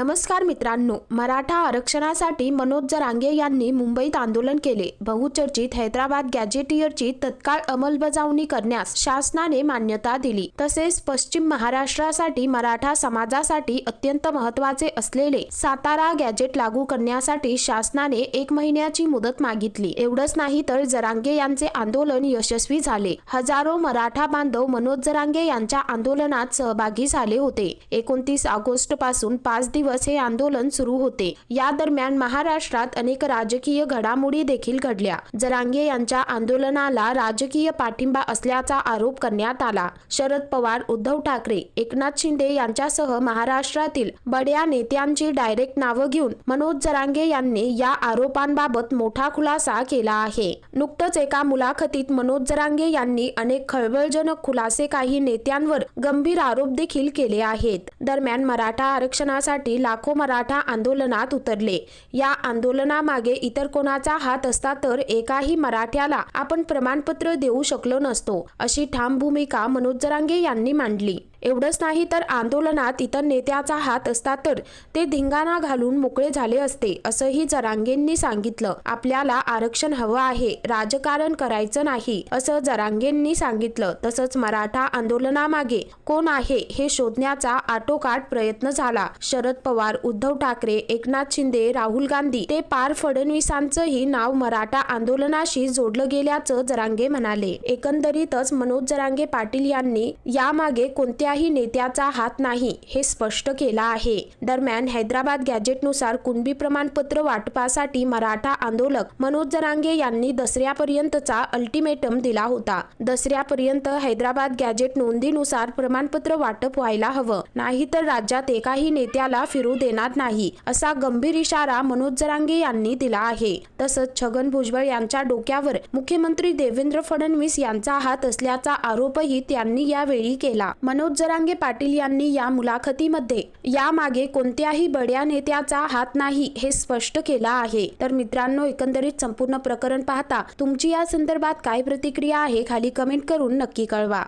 नमस्कार मित्रांनो मराठा आरक्षणासाठी मनोज जरांगे यांनी मुंबईत आंदोलन केले. बहुचर्चित हैदराबाद गॅजेटियरची तत्काळ अंमलबजावणी करण्यास शासनाने मान्यता दिली. तसेच पश्चिम महाराष्ट्रासाठी मराठा समाजासाठी अत्यंत महत्त्वाचे असलेले सातारा गॅजेट लागू करण्यासाठी शासनाने एक महिन्याची मुदत मागितली. एवढंच नाही तर जरांगे यांचे आंदोलन यशस्वी झाले. हजारो मराठा बांधव मनोज जरांगे यांच्या आंदोलनात सहभागी झाले होते. एकोणतीस ऑगस्टपासून पाच दिवस हे आंदोलन सुरू होते. या दरम्यान महाराष्ट्रात अनेक राजकीय घडामोडी देखील घडल्या. जरांगे यांच्या आंदोलनाला राजकीय पाठिंबा असल्याचा आरोप करण्यात आला. शरद पवार उद्धव ठाकरे एकनाथ शिंदे यांच्यासह महाराष्ट्रातील बड्या नेत्यांची डायरेक्ट नावं घेऊन मनोज जरांगे यांनी या आरोपांबाबत मोठा खुलासा केला आहे. नुकतंच एका मुलाखतीत मनोज जरांगे यांनी अनेक खळबळजनक खुलासे काही नेत्यांवर गंभीर आरोप देखील केले आहेत. दरम्यान मराठा आरक्षणासाठी लाखो मराठा आंदोलनात उतरले. या आंदोलनामागे इतर कोणाचा हात असता तर एकाही मराठ्याला आपण प्रमाणपत्र देऊ शकलो नसतो अशी ठाम भूमिका मनोज जरांगे यांनी मांडली. एवढंच नाही तर आंदोलनात इतर नेत्याचा हात असता तर ते धिंगाणा घालून मोकळे झाले असते असंही जरांगेंनी सांगितलं. आपल्याला आरक्षण हवं आहे राजकारण करायचं नाही असं जरांगेंनी सांगितलं. तसंच मराठा आंदोलनामागे कोण आहे हे शोधण्याचा आटोकाट प्रयत्न झाला. शरद पवार उद्धव ठाकरे एकनाथ शिंदे राहुल गांधी ते पार फडणवीसांचंही नाव मराठा आंदोलनाशी जोडलं गेल्याचं जरांगे म्हणाले. एकंदरीतच मनोज जरांगे पाटील यांनी यामागे कोणत्या कोणत्याही नेत्याचा हात नाही हे स्पष्ट केलं आहे. दरम्यान हैदराबाद गॅजेटनुसार कुणबी प्रमाणपत्र वाटपासाठी मराठा आंदोलक मनोज जरांगे यांनी दसऱ्यापर्यंतचा अल्टिमेटम दिला होता. दसऱ्यापर्यंत हैदराबाद गॅजेट नोंदीनुसार प्रमाणपत्र वाटप व्हायला हवं. नाहीतर राज्यात एकाही नेत्याला फिरू देणार नाही असा गंभीर इशारा मनोज जरांगे यांनी दिला आहे. तसंच छगन भुजबळ यांच्या डोक्यावर मुख्यमंत्री देवेंद्र फडणवीस यांचा हात असल्याचा आरोपही त्यांनी यावेळी केला. मनोज जरांगे पाटील यांनी या मुलाखतीमध्ये यामागे कोणत्याही बड्या नेत्याचा हात नाही हे स्पष्ट केला आहे. तर मित्रांनो एकंदरीत संपूर्ण प्रकरण पाहता तुमची या संदर्भात काय प्रतिक्रिया आहे खाली कमेंट करून नक्की कळवा.